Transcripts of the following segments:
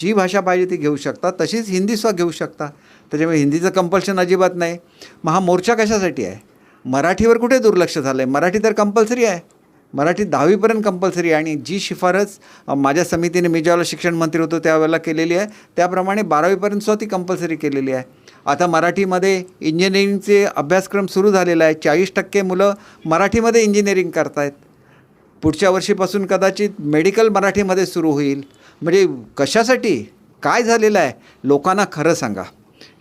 जी भाषा पाहिजे ती घेऊ शकता तशीच हिंदीसुद्धा घेऊ शकता. त्याच्यामुळे हिंदीचं कंपल्शन अजिबात नाही. मग हा मोर्चा कशासाठी आहे? मराठीवर कुठे दुर्लक्ष झालं आहे मराठी तर कंपल्सरी आहे. मराठी दहावीपर्यंत कंपल्सरी आहे आणि जी शिफारस माझ्या समितीने मी ज्यावेळेला शिक्षण मंत्री होतो त्यावेळेला केलेली आहे. त्याप्रमाणे बारावीपर्यंतसुद्धा ती कंपल्सरी केलेली आहे. आता मराठीमध्ये इंजिनिअरिंगचे अभ्यासक्रम सुरू झालेला आहे. चाळीस टक्के मुलं मराठीमध्ये इंजिनिअरिंग करतायत. पुढच्या वर्षीपासून कदाचित मेडिकल मराठीमध्ये सुरू होईल. म्हणजे कशासाठी? काय झालेलं आहे? लोकांना खरं सांगा.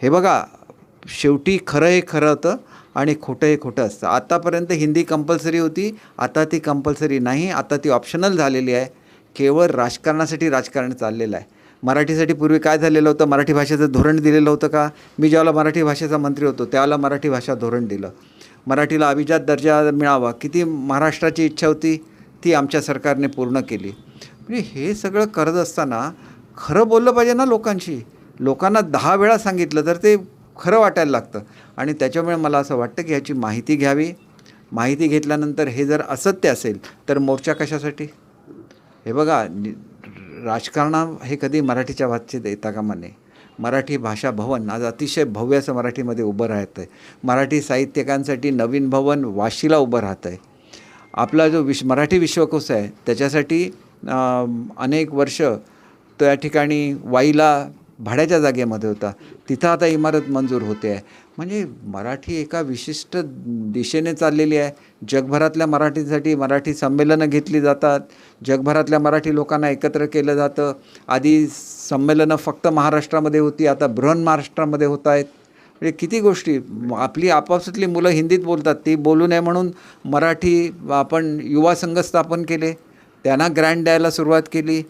हे बघा शेवटी खरं हे खरं होतं आणि खोटं हे खोटं असतं. आत्तापर्यंत हिंदी कंपल्सरी होती आता ती कंपल्सरी नाही आता ती ऑप्शनल झालेली आहे. केवळ राजकारणासाठी राजकारण चाललेलं आहे. मराठीसाठी पूर्वी काय झालेलं होतं? मराठी भाषेचं धोरण दिलेलं होतं का? मी ज्यावेळेला मराठी भाषेचा मंत्री होतो त्यावेळेला मराठी भाषा धोरण दिलं. मराठीला अभिजात दर्जा मिळावा. किती महाराष्ट्राची इच्छा होती ती आमच्या सरकारने पूर्ण केली. म्हणजे हे सगळं करत असताना खरं बोललं पाहिजे ना लोकांशी. लोकांना दहा वेळा सांगितलं तर ते खरं वाटायला लागतं. आणि त्याच्यामुळे मला असं वाटतं की ह्याची माहिती घ्यावी. माहिती घेतल्यानंतर हे जर असत्य असेल तर मोर्चा कशासाठी? हे बघा राजकारणा हे कधी मराठीच्या भाषेत येता कामा नये. मराठी भाषा भवन आज अतिशय भव्य असं मराठीमध्ये उभं राहतं आहे मराठी साहित्यिकांसाठी नवीन भवन वाशीला उभं राहतं आहे आपला जो विश मराठी विश्वकोश आहे त्याच्यासाठी अनेक वर्ष त्या ठिकाणी वाईला भाड्याच्या जागेमध्ये होता. तिथं आता इमारत मंजूर होते आहे. म्हणजे मराठी एका विशिष्ट दिशेने चाललेली आहे. जगभरातल्या मराठीसाठी मराठी संमेलनं घेतली जातात. जगभरातल्या मराठी लोकांना एकत्र केलं जातं. आधी संमेलनं फक्त महाराष्ट्रामध्ये होती आता बृहन महाराष्ट्रामध्ये होत आहेत. म्हणजे किती गोष्टी आपली आपापसातली मुलं हिंदीत बोलतात ती बोलू नये म्हणून मराठी आपण युवा संघ स्थापन केले. त्यांना ग्रँड द्यायला सुरुवात केली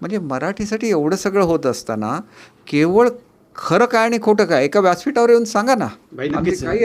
म्हणजे मराठीसाठी एवढं सगळं होत असताना केवळ खरं काय आणि खोटं काय एका व्यासपीठावर येऊन सांगा ना. काही